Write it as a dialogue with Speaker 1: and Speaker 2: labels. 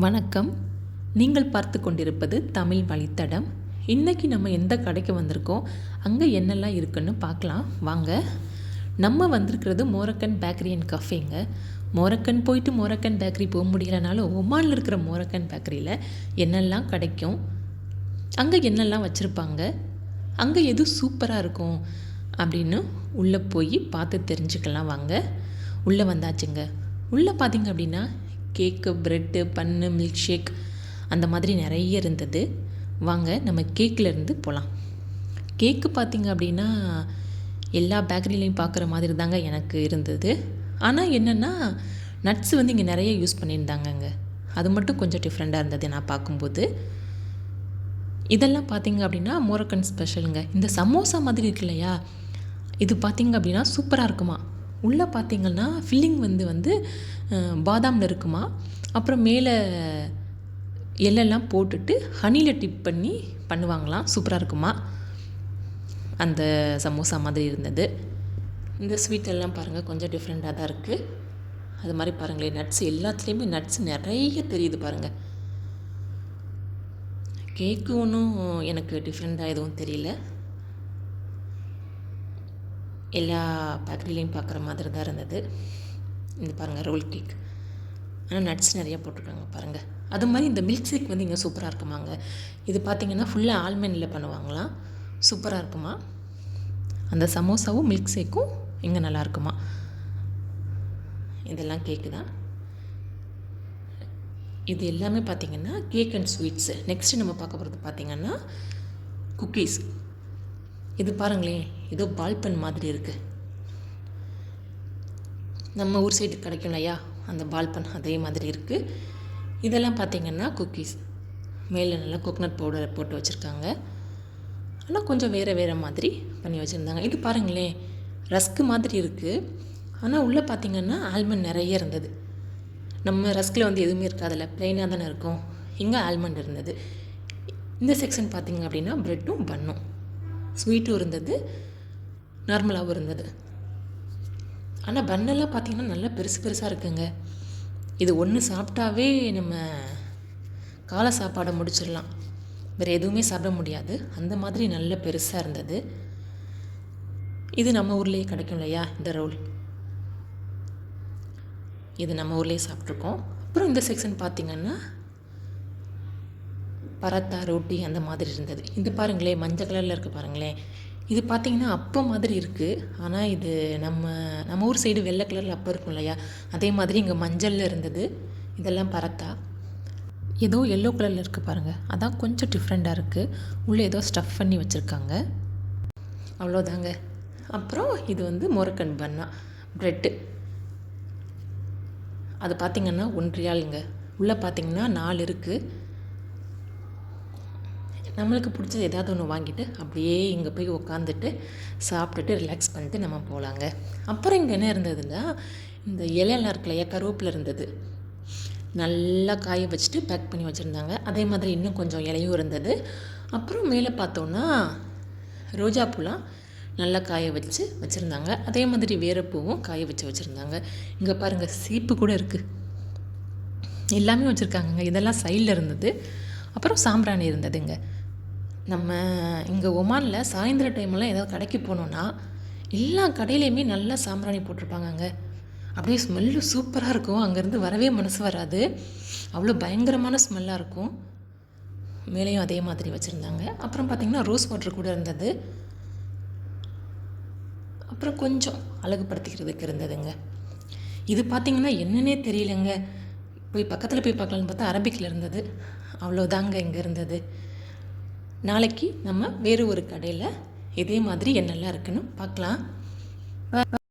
Speaker 1: வணக்கம். நீங்கள் பார்த்து கொண்டிருப்பது தமிழ் வழித்தடம். இன்றைக்கி நம்ம எந்த கடைக்கு வந்திருக்கோம்? அங்கே என்னெல்லாம் இருக்குன்னு பார்க்கலாம். வாங்க. நம்ம வந்திருக்கிறது மோரக்கன் பேக்கரி அண்ட் கஃபேங்க. மோரக்கன் போயிட்டு மோரக்கன் பேக்கரி போக முடியலனாலும் ஒமானில் இருக்கிற மோரக்கன் பேக்கரியில் என்னெல்லாம் கிடைக்கும்? அங்கே என்னெல்லாம் வச்சுருப்பாங்க? அங்கே எது சூப்பராக இருக்கும்? அப்படின்னு உள்ளே போய் பார்த்து தெரிஞ்சுக்கலாம். வாங்க. உள்ளே வந்தாச்சுங்க. உள்ளே பார்த்தீங்க அப்படின்னா கேக்கு ப்ரெட்டு பன்னு மில்க் ஷேக் அந்த மாதிரி நிறைய இருந்தது. வாங்க நம்ம கேக்கிலேருந்து போகலாம் கேக்கு பார்த்திங்க அப்படின்னா எல்லா பேக்கரிலையும் பார்க்குற மாதிரி தாங்க எனக்கு இருந்தது. ஆனால் என்னென்னா நட்ஸ் வந்து இங்கே நிறைய யூஸ் பண்ணியிருந்தாங்கங்க. அது மட்டும் கொஞ்சம் டிஃப்ரெண்ட்டாக இருந்தது நான் பார்க்கும்போது இதெல்லாம் பார்த்தீங்க அப்படின்னா மோரக்கன் ஸ்பெஷலுங்க இந்த சமோசா மாதிரி இருக்கு இல்லையா? இது பார்த்தீங்க அப்படின்னா சூப்பராக இருக்குமா? உள்ளே பார்த்தீங்கன்னா ஃபில்லிங் வந்து வந்து பாதாமில் இருக்குமா? அப்புறம் மேலே எள்ளெல்லாம் போட்டுட்டு ஹனியில் டிப் பண்ணி பண்ணுவாங்களாம். சூப்பராக இருக்குமா? அந்த சமோசா மாதிரி இருந்தது. இந்த ஸ்வீட் எல்லாம் பாருங்கள் கொஞ்சம் டிஃப்ரெண்ட்டாக தான் இருக்குது அது மாதிரி பாருங்களேன் நட்ஸ் எல்லாத்துலேயுமே நட்ஸ் நிறைய தெரியுது பாருங்கள் கேக்கு ஒன்றும் எனக்கு டிஃப்ரெண்ட்டாக எதுவும் தெரியல. எல்லா பேக்கரிலையும் பார்க்குற மாதிரி தான் இருந்தது. இந்த பாருங்கள் ரோல் கேக் ஆனால் நட்ஸ் நிறையா போட்டிருக்காங்க பாருங்கள் அது மாதிரி இந்த மில்க் ஷேக் வந்து இங்கே சூப்பராக இருக்குமாங்க. இது பார்த்தீங்கன்னா ஃபுல்லாக ஆல்மண்டில் பண்ணுவாங்களாம் சூப்பராக இருக்குமா? அந்த சமோசாவும் மில்க் ஷேக்கும் இங்கே நல்லா இருக்குமா? இதெல்லாம் கேக்கு தான். இது எல்லாமே பார்த்தீங்கன்னா கேக் அண்ட் ஸ்வீட்ஸு நெக்ஸ்ட்டு நம்ம பார்க்க போகிறது பார்த்தீங்கன்னா குக்கீஸ் இது பாருங்களேன் ஏதோ பால் பென் மாதிரி இருக்குது நம்ம ஊர் சைடு கிடைக்கும் இல்லையா? அந்த பால்பன் அதே மாதிரி இருக்குது இதெல்லாம் பார்த்திங்கன்னா குக்கீஸ் மேலே நல்லா கோகனட் பவுடர் போட்டு வச்சுருக்காங்க. ஆனால் கொஞ்சம் வேறு வேறு மாதிரி பண்ணி வச்சுருந்தாங்க. இது பாருங்களேன் ரஸ்க்கு மாதிரி இருக்குது ஆனால் உள்ளே பார்த்திங்கன்னா ஆல்மண்ட் நிறைய இருந்தது. நம்ம ரஸ்கில் வந்து எதுவுமே இருக்காதுல்ல ப்ளைனாக தானே இருக்கும். இங்கே ஆல்மண்ட் இருந்தது. இந்த செக்ஷன் பார்த்திங்க அப்படின்னா ப்ரெட்டும் பண்ணும் ஸ்வீட்டும் இருந்தது. நார்மலாகவும் இருந்தது. ஆனால் பன்னெல்லாம் பார்த்தீங்கன்னா நல்லா பெருசு பெருசாக இருக்குங்க. இது ஒன்று சாப்பிட்டாவே நம்ம காலை சாப்பாடை முடிச்சிடலாம். வேறு எதுவுமே சாப்பிட முடியாது. அந்த மாதிரி நல்ல பெருசாக இருந்தது. இது நம்ம ஊர்லேயே கிடைக்கும் இல்லையா இந்த ரோல்? இது நம்ம ஊர்லேயே சாப்பிட்ருக்கோம் அப்புறம் இந்த செக்ஷன் பார்த்திங்கன்னா பரத்தா ரொட்டி அந்த மாதிரி இருந்தது. இது பாருங்களேன் மஞ்சள் கலரில் இருக்குது பாருங்களேன். இது பார்த்தீங்கன்னா அப்போ மாதிரி இருக்குது ஆனால் இது நம்ம நம்ம ஊர் சைடு வெள்ளை கலரில் அப்போ இருக்கும் இல்லையா? அதே மாதிரி இங்கே மஞ்சளில் இருந்தது. இதெல்லாம் பரத்தா. ஏதோ எல்லோ கலரில் இருக்குது பாருங்கள் அதான் கொஞ்சம் டிஃப்ரெண்ட்டாக இருக்குது உள்ளே ஏதோ ஸ்டஃப் பண்ணி வச்சுருக்காங்க. அவ்வளோதாங்க அப்புறம் இது வந்து மொரக்கன் பன்னா ப்ரெட்டு அது பார்த்திங்கன்னா ஒன்றியாளுங்க. உள்ளே பார்த்தீங்கன்னா நாலு இருக்குது நம்மளுக்கு பிடிச்சது ஏதாவது ஒன்று வாங்கிட்டு அப்படியே இங்கே போய் உக்காந்துட்டு சாப்பிட்டுட்டு ரிலாக்ஸ் பண்ணிட்டு நம்ம போகலாங்க அப்புறம் இங்கே என்ன இருந்ததுன்னா இந்த இலையெல்லாம் இருக்கு இல்லையா கருவேப்பில் இருந்தது. நல்லா காய வச்சுட்டு பேக் பண்ணி வச்சுருந்தாங்க. அதே மாதிரி இன்னும் கொஞ்சம் இலையும் இருந்தது. அப்புறம் மேலே பார்த்தோன்னா ரோஜா பூலாம் நல்லா காய வச்சு வச்சுருந்தாங்க. அதே மாதிரி வேறு பூவும் காய வச்சு வச்சுருந்தாங்க. இங்கே பாருங்கள் சீப்பு கூட இருக்குது எல்லாமே வச்சுருக்காங்கங்க. இதெல்லாம் சைடில் இருந்தது. அப்புறம் சாம்பிராணி இருந்ததுங்க. நம்ம இங்கே ஒமானில் சாயந்தர டைமில் ஏதாவது கடைக்கு போனோன்னா எல்லா கடையிலையுமே நல்லா சாம்பிராணி போட்டிருப்பாங்கங்க. அப்படியே ஸ்மெல்லு சூப்பராக இருக்கும். அங்கேருந்து வரவே மனசு வராது. அவ்வளோ பயங்கரமான ஸ்மெல்லாக இருக்கும். மேலேயும் அதே மாதிரி வச்சுருந்தாங்க. அப்புறம் பார்த்திங்கன்னா ரோஸ் வாட்டர் கூட இருந்தது. அப்புறம் கொஞ்சம் அழகுபடுத்திக்கிறதுக்கு இருந்ததுங்க. இது பார்த்திங்கன்னா என்னன்னே தெரியலங்க. போய் பக்கத்தில் போய் பார்க்கலான்னு பார்த்தா அரபிக்கில் இருந்தது. அவ்வளோதாங்க இங்கே இருந்தது. நாளைக்கு நம்ம வேறு ஒரு கடையில் இதே மாதிரி என்னெல்லாம் இருக்குன்னு பார்க்கலாம்.